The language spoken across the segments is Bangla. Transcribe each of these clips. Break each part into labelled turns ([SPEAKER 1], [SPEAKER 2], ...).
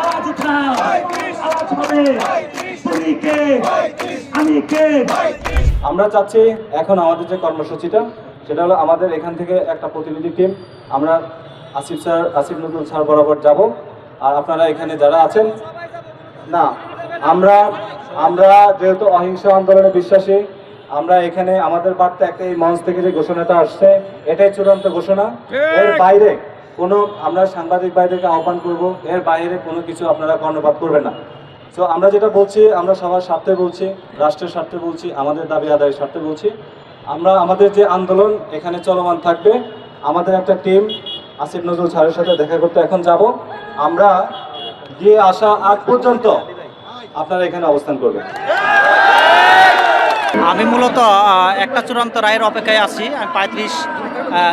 [SPEAKER 1] আওয়াজ উঠাও আওয়াজ হবে তুমি কে আমি কে
[SPEAKER 2] আমরা চাচ্ছি এখন আমাদের যে কর্মসূচিটা সেটা হলো আমাদের এখান থেকে একটা প্রতিনিধি টিম আমরা আসিফ স্যার আসিফ নজরুল স্যার বরাবর যাব। আর আপনারা এখানে যারা আছেন না আমরা আমরা যেহেতু অহিংস আন্দোলনে বিশ্বাসী আমরা এখানে আমাদের বার্তা একটা এই মঞ্চ থেকে যে ঘোষণাটা আসছে এটাই চূড়ান্ত ঘোষণা। এর বাইরে কোনো, আমরা সাংবাদিক বাইরেকে আহ্বান করব, এর বাইরে কোনো কিছু আপনারা কর্ণপাত করবেন না। তো আমরা যেটা বলছি, আমরা সবার স্বার্থে বলছি, রাষ্ট্রের স্বার্থে বলছি, আমাদের দাবি আদায়ের স্বার্থে বলছি। আমরা আমাদের যে আন্দোলন, এখানে চলমান থাকবে। আমাদের একটা টিম, আসিফ নজরুল স্যারের সাথে দেখা করতে এখন যাব। আমরা গিয়ে আসা আগ পর্যন্ত আপনারা এখানে অবস্থান করবেন।
[SPEAKER 3] আমি মূলত একটা চূড়ান্ত রায়ের অপেক্ষায় আছি। পঁয়ত্রিশ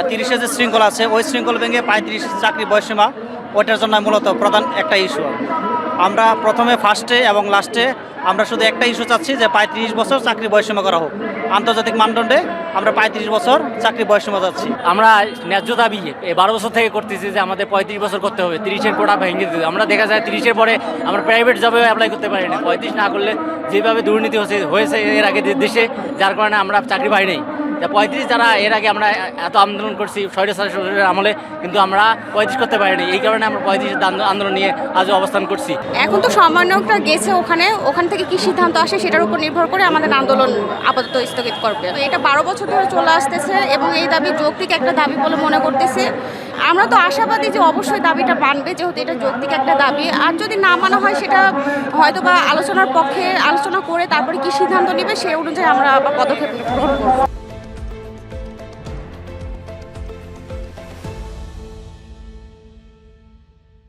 [SPEAKER 3] তিরিশে যে শৃঙ্খলা আছে, ওই শৃঙ্খল ভেঙে পঁয়ত্রিশ চাকরি বয়সীমা ওইটার জন্য মূলত প্রধান একটা ইস্যু আমরা প্রথমে ফার্স্টে এবং লাস্টে আমরা শুধু একটা ইস্যু চাচ্ছি যে পঁয়ত্রিশ বছর চাকরি বয়সীমা করা হোক। আন্তর্জাতিক মানদণ্ডে আমরা পঁয়ত্রিশ বছর চাকরি বয়সীমা চাচ্ছি।
[SPEAKER 4] আমরা ন্যায্য দাবি এই বারো বছর থেকে করতেছি যে আমাদের পঁয়ত্রিশ বছর করতে হবে। তিরিশের কোটা ভেঙে দিতে আমরা দেখা যায় তিরিশের পরে আমরা প্রাইভেট জবে অ্যাপ্লাই করতে পারি না। পঁয়ত্রিশ না করলে যেভাবে দুর্নীতি হয়েছে হয়েছে এর আগে দেশে, যার কারণে আমরা চাকরি পাই নাই। তা পঁয়ত্রিশ যারা এর আগে আমরা এত আন্দোলন করছি ষোলোর আমলে, কিন্তু আমরা পঁয়ত্রিশ করতে পারিনি। এই কারণে আমরা পঁয়ত্রিশ আন্দোলন নিয়ে আজও অবস্থান করছি।
[SPEAKER 5] এখন তো সমন্বয়করা গেছে ওখানে, ওখান থেকে কি সিদ্ধান্ত আসে সেটার উপর নির্ভর করে আমাদের আন্দোলন আপাতত স্থগিত করবে। এটা বারো বছর ধরে চলে আসতেছে এবং এই দাবি যৌক্তিক একটা দাবি বলে মনে করতেছে। আমরা তো আশাবাদী যে অবশ্যই দাবিটা মানবে, যেহেতু এটা যৌক্তিক একটা দাবি। আর যদি না মানা হয় সেটা হয়তো বা আলোচনার পক্ষে আলোচনা করে তারপরে কি সিদ্ধান্ত নেবে সে অনুযায়ী আমরা পদক্ষেপ গ্রহণ করব।